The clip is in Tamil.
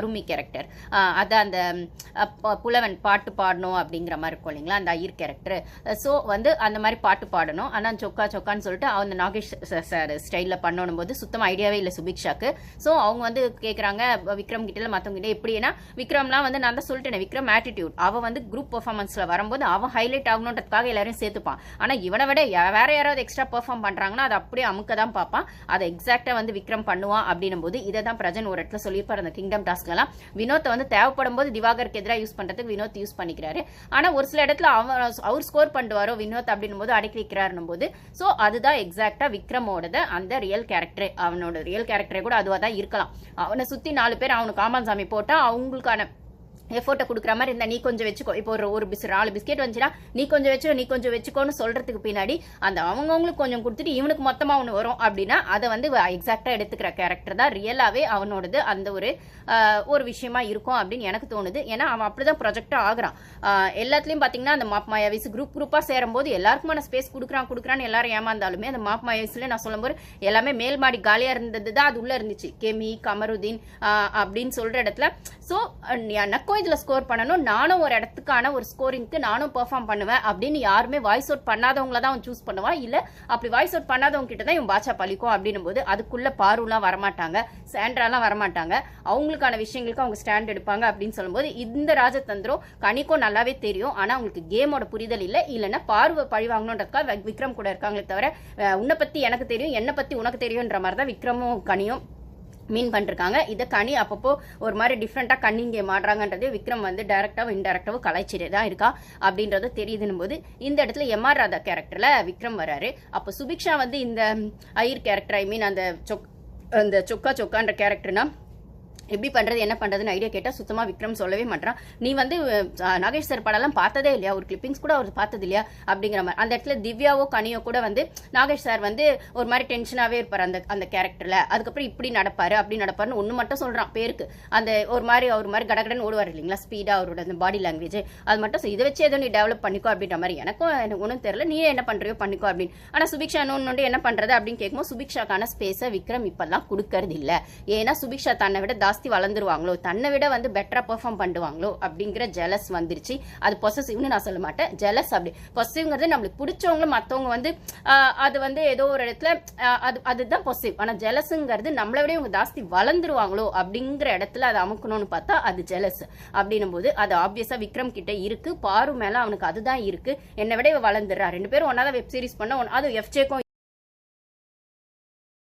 அருமி கேரக்டர் அது அந்த புலவன் பாட்டு பாடணும் அப்படிங்கிற மாதிரி இருக்கும் இல்லைங்களா? அந்த ஐயர் கேரக்டர் ஸோ வந்து அந்த மாதிரி பாட்டு பாடணும். ஆனால் சொக்கா சொக்கான்னு சொல்லிட்டு அந்த நாகேஷ் சார் ஸ்டைலில் பண்ணணும் போது சுத்தமாக ஐடியாவே இல்லை சுபிக்ஷாக்கு ஸோ அவங்க வந்து கேட்குறாங்க விக்ரம் கிட்ட இல்லை மற்றவங்க கிட்ட எப்படின்னா விக்ரம்லாம் வந்து நான் தான் சொல்லிட்டேன் விக்ரம் ஆட்டிடியூட் அவன் வந்து குரூப் பர்ஃபார்மன்ஸில் வரும்போது அவன் ஹைலைட் ஆகணுன்றதுக்காக எல்லாரையும் சேர்த்துப்பான். ஆனால் இவனை விட வேற யாராவது எக்ஸ்ட்ரா பெர்ஃபார்ம் பண்ணுறாங்கன்னா அதை அப்படியே அமுக்க தான் பார்ப்பான். அதை எக்ஸாக்டாக வந்து விக்ரம் பண்ணுவான் அப்படின்னும் போது இதை தான் பிரஜன் ஒரு இடத்துல சொல்லியிருப்பார் அந்த கிங்டம் டாஸ்க்லாம் வினோத்தை வந்து தேவைப்படும் போது திவாகருக்கு எதிராக யூஸ் பண்ணுறதுக்கு வினோத் யூஸ் பண்ணிக்கிறாரு. ஆனால் ஒரு சில இடத்துல அவன் அவர் ஸ்கோர் பண்ணுவாரோ வினோத் அப்படின்னும் போது அடக்கி வைக்கிறாருன்னும் போது ஸோ அதுதான் எக்ஸாக்டாக விக்ரமோடத அந்த ரியல் கேரக்டர் அவனோட ரியல் கேரக்டரே கூட அதுவாக தான் இருக்கலாம். அவனை சுற்றி நாலு பேர் அவனுக்கு காமான் சாமி போட்டால் அவங்களுக்கான எஃபோர்ட்டை கொடுக்குற மாதிரி இருந்தால் நீ கொஞ்சம் வச்சுக்கோ. இப்போ ஒரு ஒரு பிஸ் நாலு பிஸ்கெட் வந்துச்சுன்னா நீ கொஞ்சம் வச்சுக்கோ நீ கொஞ்சம் வச்சுக்கோன்னு சொல்கிறதுக்கு பின்னாடி அந்த அவங்கவுங்களுக்கு கொஞ்சம் கொடுத்துட்டு இவனுக்கு மொத்தமாக ஒன்று வரும் அப்படின்னா அதை வந்து எக்ஸாக்டாக எடுத்துக்கிற கேரக்டர் தான் ரியலாகவே அவனோடது அந்த ஒரு ஒரு விஷயமா இருக்கும் அப்படின்னு எனக்கு தோணுது. ஏன்னா அவன் அப்படி தான் ப்ரொஜெக்டாக ஆகுறான். எல்லாத்துலேயும் பார்த்தீங்கன்னா அந்த மாப் மாயாவிஸ் குரூப் குரூப்பாக சேரும்போது எல்லாருக்குமான ஸ்பேஸ் கொடுக்குறான் கொடுக்குறான்னு எல்லாரும் ஏமாந்தாலுமே அந்த மாப் மாயாவிஸில் நான் சொல்லும்போது எல்லாமே மேல் மாடி காலியாக இருந்தது தான் அது உள்ளே இருந்துச்சு. கெமி கமருதீன் அப்படின்னு சொல்கிற இடத்துல. ஸோ எனக்கும் இதில் ஸ்கோர் பண்ணணும். நானும் ஒரு இடத்துக்கான ஒரு ஸ்கோரிங்க்கு நானும் பெர்ஃபார்ம் பண்ணுவேன் அப்படின்னு யாருமே வாய்ஸ் அவுட் பண்ணாதவங்கள தான் அவன் சூஸ் பண்ணுவான். இல்லை அப்படி வாய்ஸ் அவுட் பண்ணாதவங்க கிட்ட தான் இவன் பாச்சா பழிக்கும் அப்படின்னும் போது அதுக்குள்ளே பாருலாம் வரமாட்டாங்க. சாண்ட்ராலாம் வரமாட்டாங்க. அவங்களுக்கான விஷயங்களுக்கு அவங்க ஸ்டாண்ட் எடுப்பாங்க அப்படின்னு சொல்லும்போது இந்த ராஜதந்திரம் கணிக்கும் நல்லாவே தெரியும். ஆனால் அவங்களுக்கு கேமோட புரிதல் இல்லை. இல்லைன்னா பார்வை பழி வாங்கணுன்றதுக்காக விக்ரம் கூட இருக்காங்களே தவிர உன்னை பற்றி எனக்கு தெரியும் என்னை பற்றி உனக்கு தெரியுன்ற மாதிரி தான் விக்ரமும் கனியும் மீன் பண்ணிருக்காங்க. இதை கனி அப்பப்போ ஒரு மாதிரி டிஃப்ரெண்ட்டாக கன்னிங் மாடுறாங்கன்றது விக்ரம் வந்து டைரக்டாகவும் இன்டெரக்டாகவும் கலாய்ச்சிட்டே தான் இருக்கா அப்படின்றது தெரியுதுன்னும் போது இந்த இடத்துல எம்ஆர் ராதா கேரக்டரில் விக்ரம் வராரு அப்போ சுபிக்ஷா வந்து இந்த ஐயர் கேரக்டர் ஐ மீன் அந்த சொக் அந்த சொக்கா சொக்கான்ற கேரக்டர்னா எப்படி பண்ணுறது என்ன பண்ணுறதுன்னு ஐடியா கேட்டால் சுத்தமாக விக்ரம் சொல்லவே மாட்டான் நீ வந்து நாகேஷ் சார் படம்லாம் பார்த்ததே இல்லையா? ஒரு கிளிப்பிங்ஸ் கூட அவர் பார்த்தது இல்லையா? அப்படிங்கிற மாதிரி. அந்த இடத்துல திவ்யாவோ கனியோ கூட வந்து நாகேஷ் சார் வந்து ஒரு மாதிரி டென்ஷனாகவே இருப்பார் அந்த அந்த கேரக்டரில் அதுக்கப்புறம் இப்படி நடப்பார் அப்படி நடப்பார்னு ஒன்று மட்டும் சொல்கிறான் பேருக்கு. அந்த ஒரு மாதிரி ஒரு மாதிரி கடகடன் ஓடுவார் இல்லைங்களா? ஸ்பீடாக அவரோட அந்த பாடி லாங்குவேஜ் அது மட்டும் இதை வச்சு ஏதோ நீ டெவலப் பண்ணிக்கோ அப்படின்ற மாதிரி. எனக்கும் எனக்கு ஒன்றும் தெரியல. நீ என்ன பண்ணுறியோ பண்ணிக்கோ அப்படின்னு. ஆனால் சுபிக்ஷா இன்னொன்று என்ன பண்ணுறது அப்படின்னு கேட்கும்போது சுபிக்ஷாக்கான ஸ்பேஸை விக்ரம் இப்போல்லாம் கொடுக்கறது இல்லை ஏன்னா சுபிக்ஷா தன்னை விட தாஸ் ஜாஸ்தி வளர்ந்துருவாங்களோ தன்னை விட வந்து பெட்டரா பெர்ஃபார்ம் பண்ணுவாங்களோ அப்படிங்கிற ஜெலஸ் வந்துருச்சு. அது பொசசிவ்னு நான் சொல்ல மாட்டேன். ஜெலஸ் அப்படி. பொசசிவ்ங்கிறது நம்மளுக்கு பிடிச்சவங்க மற்றவங்க வந்து அது வந்து ஏதோ ஒரு இடத்துல அது அதுதான் பொசிவ் ஆனால் ஜெலஸுங்கிறது நம்மளை விட இவங்க ஜாஸ்தி வளர்ந்துருவாங்களோ அப்படிங்கிற இடத்துல அதை அமுக்கணும்னு பார்த்தா அது ஜெலஸ் அப்படின்னும் போது அது ஆப்வியஸாக விக்ரம் கிட்ட இருக்கு. பாரு மேலே அவனுக்கு அதுதான் இருக்கு. என்னை விட இவ வளர்ந்துடுறா. ரெண்டு பேரும் ஒன்னாதான் வெப் சீரிஸ் பண்ண அது எஃப்ஜேக்கும்